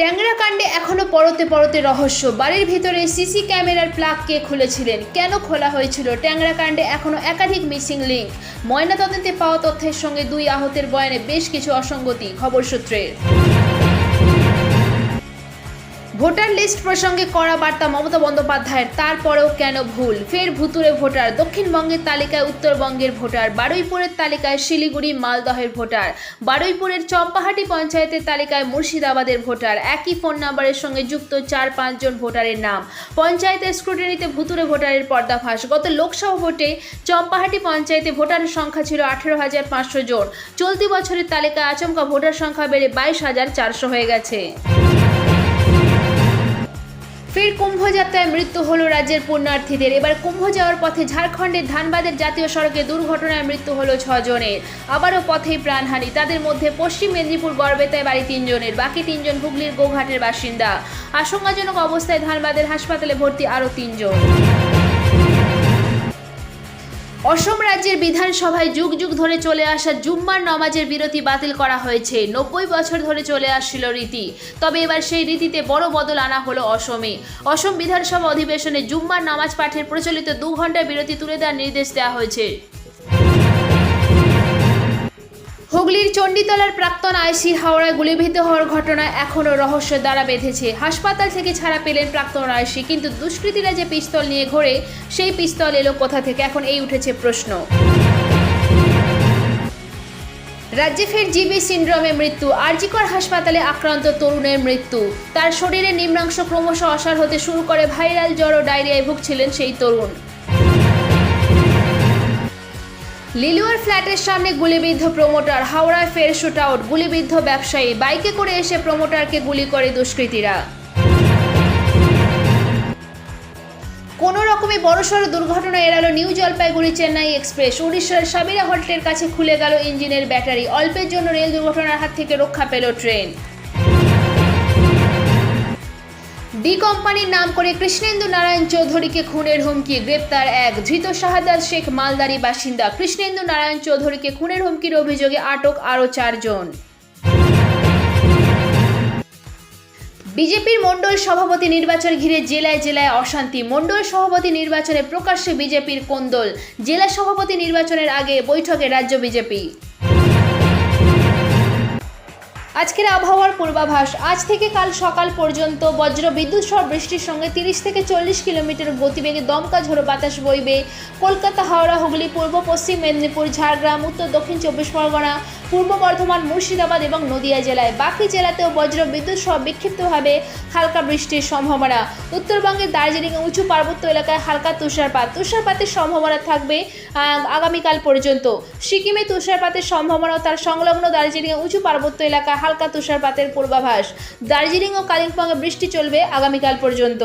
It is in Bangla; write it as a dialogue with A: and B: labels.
A: ট্যাংরা কাণ্ডে এখনও পরতে পরতে রহস্য। বাড়ির ভিতরে সিসি ক্যামেরার প্লাগ কে খুলেছিলেন। কেন খোলা হয়েছিল? ট্যাংরা কাণ্ডে এখনও একাধিক মিসিং লিঙ্ক। ময়নাতদন্তে পাওয়া তথ্যের সঙ্গে দুই আহতের বয়ানে বেশ কিছু অসঙ্গতি, খবর সূত্রের। ভোটার লিস্ট প্রসঙ্গে কড়া বার্তা মমতা বন্দ্যোপাধ্যায়ের, তারপরেও কেন ভুল? ফের ভুতুরে ভোটার, দক্ষিণবঙ্গের তালিকায় উত্তরবঙ্গের ভোটার, বারুইপুরের তালিকায় শিলিগুড়ি মালদহের ভোটার, বারুইপুরের চম্পাহাটি পঞ্চায়েতের তালিকায় মুর্শিদাবাদের ভোটার, একই ফোন নাম্বারের সঙ্গে যুক্ত চার পাঁচজন ভোটারের নাম। পঞ্চায়েতের স্ক্রুটিনিতে ভুতুরে ভোটারের পর্দাফাঁস গত লোকসভা ভোটে চম্পাহাটি পঞ্চায়েতে ভোটারের সংখ্যা ছিল আঠেরো হাজার পাঁচশো জন। চলতি বছরের তালিকায় আচমকা ভোটার সংখ্যা বেড়ে বাইশ হাজার চারশো হয়ে গেছে। ফের কুম্ভযাত্রায় মৃত্যু হলো রাজ্যের পুণ্যার্থীদের। এবার কুম্ভ যাওয়ার পথে ঝাড়খণ্ডের ধানবাদের জাতীয় সড়কে দুর্ঘটনায় মৃত্যু হলো ছজনের। আবারও পথেই প্রাণহানি। তাদের মধ্যে পশ্চিম মেদিনীপুর গড়বেতায় বাড়ি তিনজনের, বাকি তিনজন হুগলির গোঘাটের বাসিন্দা। আশঙ্কাজনক অবস্থায় ধানবাদের হাসপাতালে ভর্তি আরও তিনজন। অসম রাজ্যের বিধানসভায় যুগ যুগ ধরে চলে আসা জুম্মার নমাজের বিরতি বাতিল করা হয়েছে। নব্বই বছর ধরে চলে আসছিল রীতি। তবে এবার সেই রীতিতে বড় বদল আনা হলো অসমে। অসম বিধানসভা অধিবেশনে জুম্মার নামাজ পাঠের প্রচলিত দু ঘণ্টা বিরতি তুলে দেওয়ার নির্দেশ দেওয়া হয়েছে। হুগলির চণ্ডীতলার প্রাক্তন আইসি হাওড়ায় গুলিবিদ্ধ হওয়ার ঘটনায় এখনও রহস্যের দ্বারা বেঁধেছে। হাসপাতাল থেকে ছাড়া পেলেন প্রাক্তন আইসি, কিন্তু দুষ্কৃতীরা যে পিস্তল নিয়ে ঘোরে, সেই পিস্তল এলো কোথা থেকে? এখন এই উঠেছে প্রশ্ন। রাজ্যে ফের জিবি সিন্ড্রোমে মৃত্যু। আরজিকর হাসপাতালে আক্রান্ত তরুণের মৃত্যু। তার শরীরে নিম্নাংশ ক্রমশ অসার হতে শুরু করে, ভাইরাল জ্বর ও ডায়রিয়ায় ভুগছিলেন সেই তরুণ। লিলুয়ার ফ্ল্যাটের সামনে গুলিবিদ্ধ প্রমোটার, হাওড়ায় ফের শুট আউট গুলিবিদ্ধ ব্যবসায়ী, বাইকে করে এসে প্রমোটারকে গুলি করে দুষ্কৃতীরা। কোনো রকমে বড়সড় দুর্ঘটনা এড়ালো নিউ জলপাইগুড়ি চেন্নাই এক্সপ্রেস। উড়িষ্যার সাবিরা হোটেলের কাছে খুলে গেল ইঞ্জিনের ব্যাটারি। অল্পের জন্য রেল দুর্ঘটনার হাত থেকে রক্ষা পেল ট্রেন। ডি কোম্পানির নাম করে কৃষ্ণেন্দু নারায়ণ চৌধুরীকে খুনের হুমকি, গ্রেপ্তার এক ধৃত শাহাদাত শেখ মালদারি বাসিন্দা কৃষ্ণেন্দু নারায়ণ চৌধুরীকে খুনের হুমকির অভিযোগে আটক আরও চারজন। বিজেপির মণ্ডল সভাপতি নির্বাচন ঘিরে জেলায় জেলায় অশান্তি। মণ্ডল সভাপতি নির্বাচনে প্রকাশ্যে বিজেপির কোন্দল। জেলা সভাপতি নির্বাচনের আগে বৈঠকে রাজ্য বিজেপি। আজকের আবহাওয়ার পূর্বাভাস, আজ থেকে কাল সকাল পর্যন্ত বজ্র বিদ্যুৎ সহ বৃষ্টির সঙ্গে তিরিশ থেকে চল্লিশ কিলোমিটার গতিবেগে দমকা ঝোড়ো বাতাস বইবে। কলকাতা, হাওড়া, হুগলি, পূর্ব, পশ্চিম মেদিনীপুর, ঝাড়গ্রাম, উত্তর, দক্ষিণ চব্বিশ পরগনা পূর্ব বর্ধমান, মুর্শিদাবাদ এবং নদিয়া জেলায়। বাকি জেলাতেও বজ্র বিদ্যুৎ সহ বিক্ষিপ্তভাবে হালকা বৃষ্টির সম্ভাবনা। উত্তরবঙ্গের দার্জিলিং উঁচু পার্বত্য এলাকায় হালকা তুষারপাত। তুষারপাতের সম্ভাবনা থাকবে আগামীকাল পর্যন্ত। সিকিমে তুষারপাতের সম্ভাবনা তার সংলগ্ন দার্জিলিং উঁচু পার্বত্য এলাকায় হালকা তুষারপাতের পূর্বাভাস। দার্জিলিং ও কালিম্পংয়ে বৃষ্টি চলবে আগামীকাল পর্যন্ত।